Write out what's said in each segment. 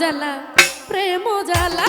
জ্বালা প্রেম জ্বালা।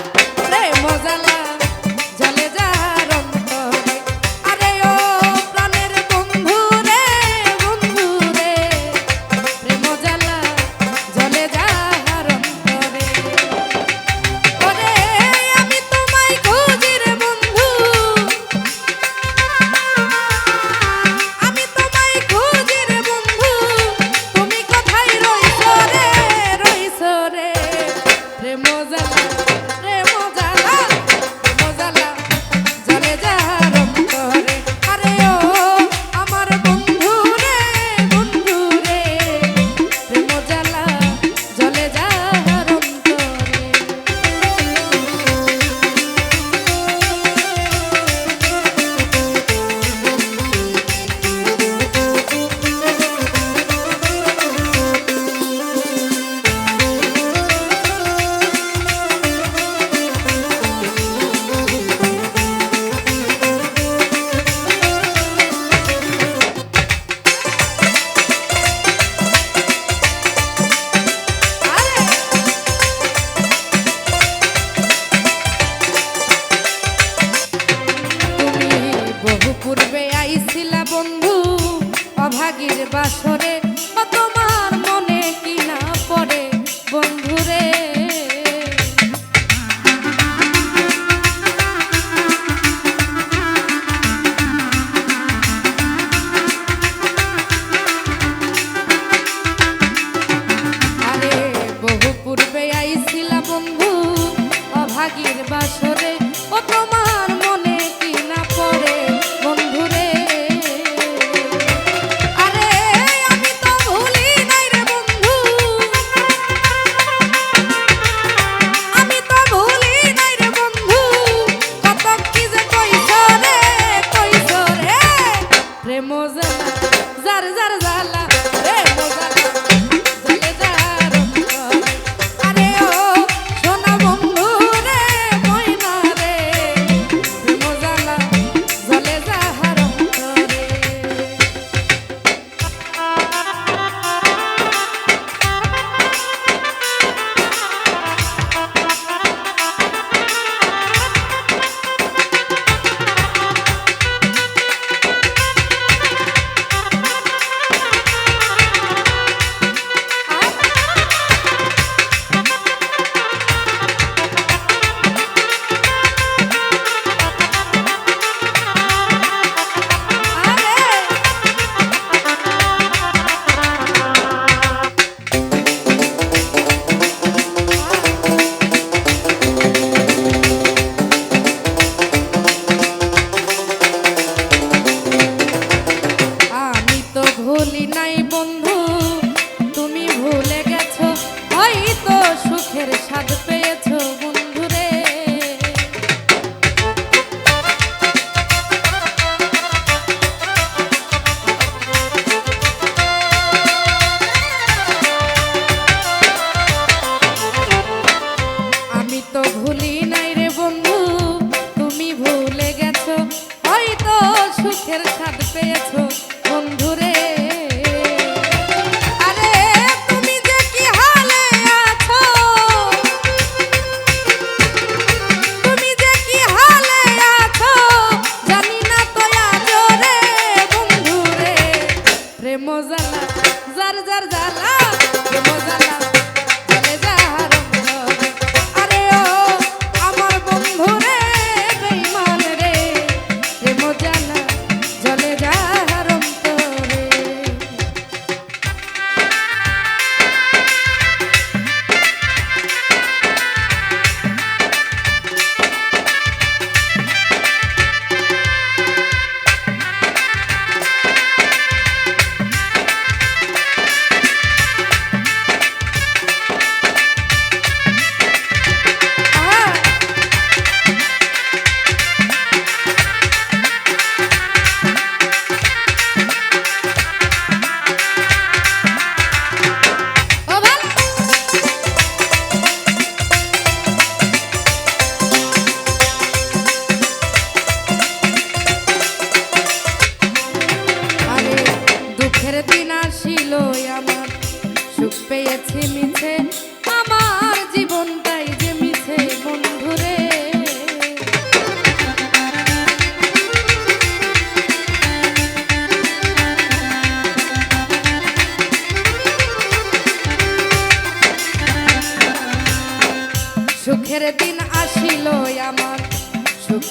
যার জ্বালা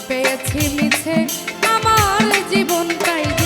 পেয়েছি মিছে। আমার জীবন জীবনটাই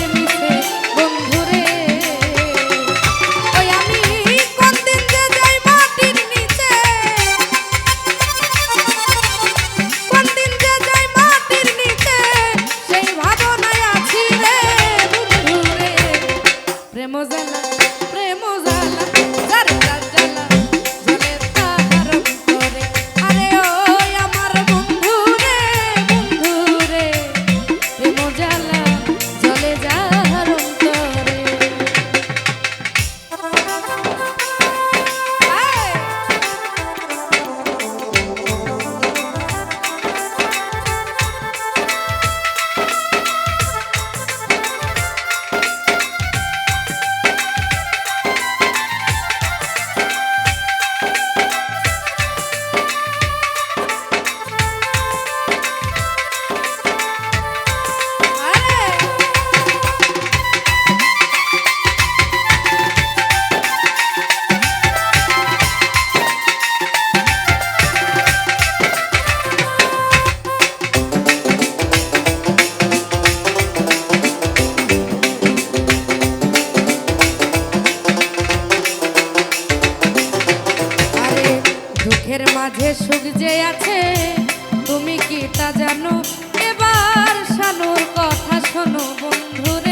দুঃখের মাঝে সুখ যে আছে তুমি কি তা জানো? এবার সানুর কথা শোনো বন্ধুর।